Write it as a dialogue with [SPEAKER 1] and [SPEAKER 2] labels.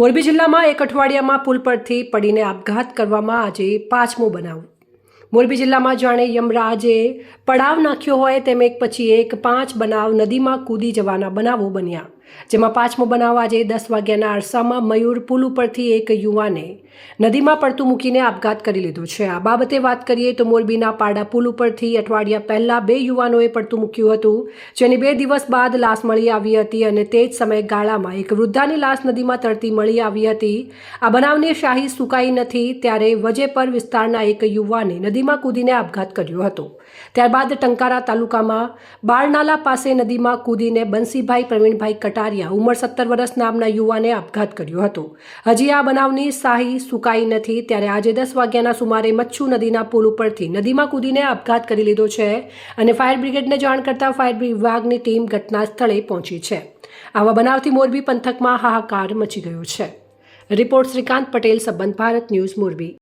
[SPEAKER 1] મોરબી જિલ્લામાં એક અઠવાડિયામાં પુલ પરથી પડીને આપઘાત કરવામાં આજે પાંચમો બનાવ. મોરબી જિલ્લામાં જાણે યમરાજે પડાવ નાખ્યો હોય તેમ એક પછી એક પાંચ બનાવ નદીમાં કૂદી જવાના બનાવો બન્યા. જેમાં પાંચમો બનાવ આજે દસ વાગ્યાના અરસામાં મયુર પુલ ઉપરથી એક યુવાને નદીમાં પડતું મૂકીને આપઘાત કરી લીધો છે. આ બાબતે વાત કરીએ તો મોરબીના પાડા પુલ ઉપરથી અઠવાડિયા પહેલા બે યુવાનોએ પડતું મૂક્યું હતું, જેની બે દિવસ બાદ લાશ મળી આવી હતી અને તે જ સમયે ગાળામાં એક વૃદ્ધાની લાશ નદીમાં તરતી મળી આવી હતી. આ બનાવની શાહી સુકાઈ નથી, ત્યારે વજેપર વિસ્તારના એક યુવાને નદીમાં કૂદીને આપઘાત કર્યો હતો. ત્યારબાદ ટંકારા તાલુકામાં બાળનાલા પાસે નદીમાં કૂદીને બંસીભાઈ, પ્રવીણભાઈ કટારિયા ઉંમર સત્તર વર્ષ નામના યુવાને આપઘાત કર્યો હતો. હજી આ બનાવની શાહી સુકાઈ નથી. ત્યારે આજે દસ વાગ્યાના સુમારે મચ્છુ નદીના પુલ ઉપરથી નદીમાં કૂદીને આપઘાત કરી લીધો છે અને ફાયર બ્રિગેડને જાણ કરતા ફાયર વિભાગની ટીમ ઘટના સ્થળે પહોંચી છે. આવા બનાવથી મોરબી પંથકમાં હાહાકાર મચી ગયો છે. રિપોર્ટ શ્રીકાંત પટેલ, સંબંધ ભારત ન્યૂઝ, મોરબી.